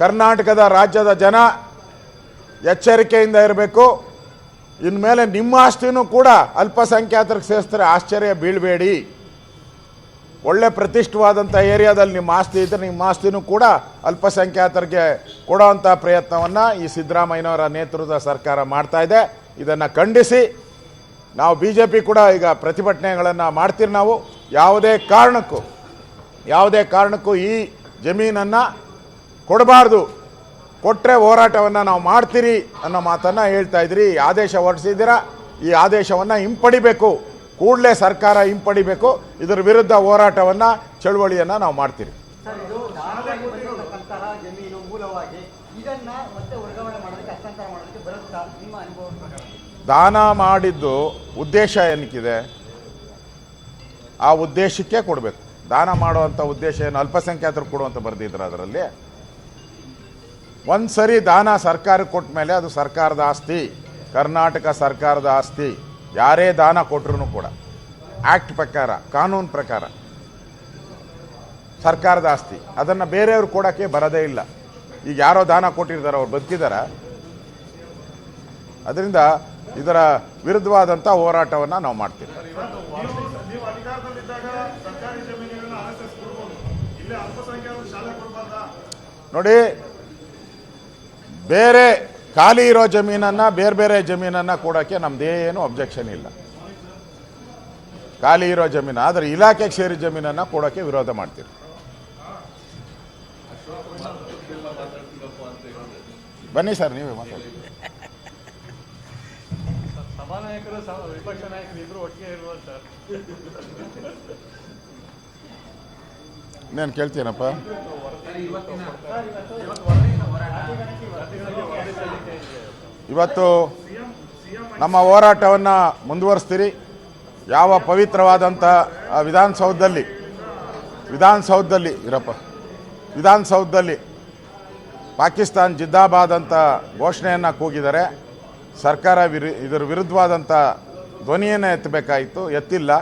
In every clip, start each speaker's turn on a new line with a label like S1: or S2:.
S1: ಕರ್ನಾಟಕದ ರಾಜ್ಯದ ಜನ ಎಚ್ಚರಿಕೆಯಿಂದ ಇರಬೇಕು. ಇನ್ಮೇಲೆ ನಿಮ್ಮ ಆಸ್ತಿನೂ ಕೂಡ ಅಲ್ಪಸಂಖ್ಯಾತರಿಗೆ ಸೇರಿಸ್ತಾರೆ. ಆಶ್ಚರ್ಯ ಬೀಳಬೇಡಿ. ಒಳ್ಳೆ ಪ್ರತಿಷ್ಠವಾದಂಥ ಏರಿಯಾದಲ್ಲಿ ನಿಮ್ಮ ಆಸ್ತಿ ಇದ್ದರೆ ನಿಮ್ಮ ಆಸ್ತಿನೂ ಕೂಡ ಅಲ್ಪಸಂಖ್ಯಾತರಿಗೆ ಕೊಡೋವಂಥ ಪ್ರಯತ್ನವನ್ನು ಈ ಸಿದ್ದರಾಮಯ್ಯನವರ ನೇತೃತ್ವದ ಸರ್ಕಾರ ಮಾಡ್ತಾ ಇದೆ. ಇದನ್ನು ಖಂಡಿಸಿ. ನಾವು ಬಿ ಜೆ ಪಿ ಕೂಡ ಈಗ ಪ್ರತಿಭಟನೆಗಳನ್ನು ಮಾಡ್ತೀರಿ ನಾವು. ಯಾವುದೇ ಕಾರಣಕ್ಕೂ ಯಾವುದೇ ಕಾರಣಕ್ಕೂ ಈ ಜಮೀನನ್ನು ಕೊಡಬಾರ್ದು. ಕೊಟ್ಟರೆ ಹೋರಾಟವನ್ನು ನಾವು ಮಾಡ್ತೀರಿ ಅನ್ನೋ ಮಾತನ್ನು ಹೇಳ್ತಾ ಇದ್ರಿ. ಈ ಆದೇಶ ಹೊರಡಿಸಿದ್ದೀರಾ? ಈ ಆದೇಶವನ್ನು ಹಿಂಪಡಿಬೇಕು. ಕೂಡಲೇ ಸರ್ಕಾರ ಹಿಂಪಡಿಬೇಕು. ಇದರ ವಿರುದ್ಧ ಹೋರಾಟವನ್ನು ಚಳುವಳಿಯನ್ನು ನಾವು ಮಾಡ್ತೀರಿ. ದಾನ ಮಾಡಿದ್ದು ಉದ್ದೇಶ ಏನಕ್ಕಿದೆ? ಆ ಉದ್ದೇಶಕ್ಕೆ ಕೊಡಬೇಕು. ದಾನ ಮಾಡುವಂಥ ಉದ್ದೇಶ ಏನು? ಅಲ್ಪಸಂಖ್ಯಾತರು ಕೊಡುವಂತ ಬರೆದಿದ್ರು ಅದರಲ್ಲಿ. ಒಂದು ಸರಿ ದಾನ ಸರ್ಕಾರಕ್ಕೆ ಕೊಟ್ಟ ಮೇಲೆ ಅದು ಸರ್ಕಾರದ ಆಸ್ತಿ ಕರ್ನಾಟಕ ಸರ್ಕಾರದ ಆಸ್ತಿ. ಯಾರೇ ದಾನ ಕೊಟ್ಟರು ಕೂಡ. ಆ್ಯಕ್ಟ್ ಪ್ರಕಾರ ಕಾನೂನು ಪ್ರಕಾರ. ಸರ್ಕಾರದ ಆಸ್ತಿ. ಅದನ್ನು ಬೇರೆಯವ್ರು ಕೊಡೋಕ್ಕೆ ಬರೋದೇ ಇಲ್ಲ. ಈಗ ಯಾರೋ ದಾನ ಕೊಟ್ಟಿರ್ತಾರೆ ಅವ್ರು ಬದುಕಿದಾರ. ಅದರಿಂದ ಇದರ ವಿರುದ್ಧವಾದಂಥ ಹೋರಾಟವನ್ನು ನಾವು ಮಾಡ್ತೀವಿ.
S2: ನೀವು ಅಧಿಕಾರದಲ್ಲಿದ್ದಾಗ ಸರ್ಕಾರಿ ಜಮೀನುಗಳನ್ನ ಆರ್ ಎಸ್ ಎಸ್ ಕೊಡ್ಬೋದು ಇಲ್ಲೇ ಅಲ್ಪಸಂಖ್ಯಾತರು ಶಾಲೆ ಕೊಡಬಾರ್ದಾ
S1: ನೋಡಿ ಬೇರೆ ಖಾಲಿ ಇರೋ ಜಮೀನನ್ನು ಬೇರೆ ಬೇರೆ ಜಮೀನನ್ನು ಕೊಡೋಕ್ಕೆ ನಮ್ಮದೇನು ಅಬ್ಜೆಕ್ಷನ್ ಇಲ್ಲ. ಖಾಲಿ ಇರೋ ಜಮೀನು ಆದರೆ ಇಲಾಖೆಗೆ ಸೇರಿ ಜಮೀನನ್ನು ಕೊಡೋಕ್ಕೆ ವಿರೋಧ ಮಾಡ್ತೀರಿ. ಬನ್ನಿ ಸರ್ ನೀವೇ ಮಾತಾಡಿ. ನಾನು ಕೇಳ್ತೀನಪ್ಪ? ಇವತ್ತು ನಮ್ಮ ಹೋರಾಟವನ್ನು ಮುಂದುವರಿಸ್ತೀರಿ. ಯಾವ ಪವಿತ್ರವಾದಂಥ ವಿಧಾನಸೌಧದಲ್ಲಿ ವಿಧಾನಸೌಧದಲ್ಲಿ ಇರಪ್ಪ ವಿಧಾನಸೌಧದಲ್ಲಿ ಪಾಕಿಸ್ತಾನ್ ಜಿದ್ದಾಬಾದ್ ಅಂತ ಘೋಷಣೆಯನ್ನು ಕೂಗಿದ್ದಾರೆ ಸರ್ಕಾರ ವಿರು, ಇದರ ವಿರುದ್ಧವಾದಂಥ ಧ್ವನಿಯನ್ನು ಎತ್ತಬೇಕಾಯಿತು. ಎತ್ತಿಲ್ಲ.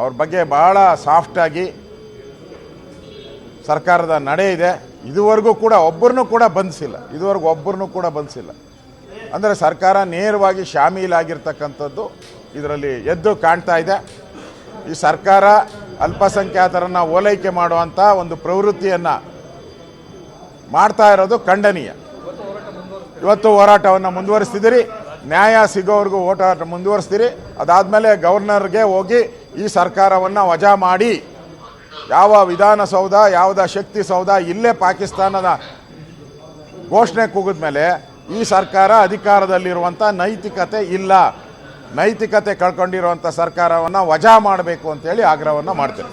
S1: ಅವ್ರ ಬಗ್ಗೆ ಭಾಳ ಸಾಫ್ಟಾಗಿ ಸರ್ಕಾರದ ನಡೆ ಇದೆ. ಇದುವರೆಗೂ ಕೂಡ ಒಬ್ಬರನ್ನೂ ಕೂಡ ಬಂಧಿಸಿಲ್ಲ. ಇದುವರೆಗೂ ಒಬ್ಬರನ್ನೂ ಕೂಡ ಬಂಧಿಸಿಲ್ಲ. ಅಂದರೆ ಸರ್ಕಾರ ನೇರವಾಗಿ ಶಾಮೀಲಾಗಿರ್ತಕ್ಕಂಥದ್ದು ಇದರಲ್ಲಿ ಎದ್ದು ಕಾಣ್ತಾ ಇದೆ. ಈ ಸರ್ಕಾರ ಅಲ್ಪಸಂಖ್ಯಾತರನ್ನು ಓಲೈಕೆ ಮಾಡುವಂಥ ಒಂದು ಪ್ರವೃತ್ತಿಯನ್ನು ಮಾಡ್ತಾ ಇರೋದು ಖಂಡನೀಯ. ಇವತ್ತು ಹೋರಾಟವನ್ನು ಮುಂದುವರಿಸ್ತಿದ್ದೀರಿ. ನ್ಯಾಯ ಸಿಗೋವರೆಗೂ ಹೋರಾಟ ಮುಂದುವರಿಸ್ತೀರಿ. ಅದಾದಮೇಲೆ ಗವರ್ನರ್ಗೆ ಹೋಗಿ ಈ ಸರ್ಕಾರವನ್ನು ವಜಾ ಮಾಡಿ ಯಾವ ವಿಧಾನಸೌಧ, ಯಾವುದ ಶಕ್ತಿ ಸೌಧ, ಇಲ್ಲೇ ಪಾಕಿಸ್ತಾನದ ಘೋಷಣೆ ಕೂಗಿದ ಮೇಲೆ ಈ ಸರ್ಕಾರ ಅಧಿಕಾರದಲ್ಲಿರುವಂಥ ನೈತಿಕತೆ ಇಲ್ಲ. ನೈತಿಕತೆ ಕಳ್ಕೊಂಡಿರುವಂಥ ಸರ್ಕಾರವನ್ನು ವಜಾ ಮಾಡಬೇಕು ಅಂತೇಳಿ ಆಗ್ರಹವನ್ನು ಮಾಡ್ತೇನೆ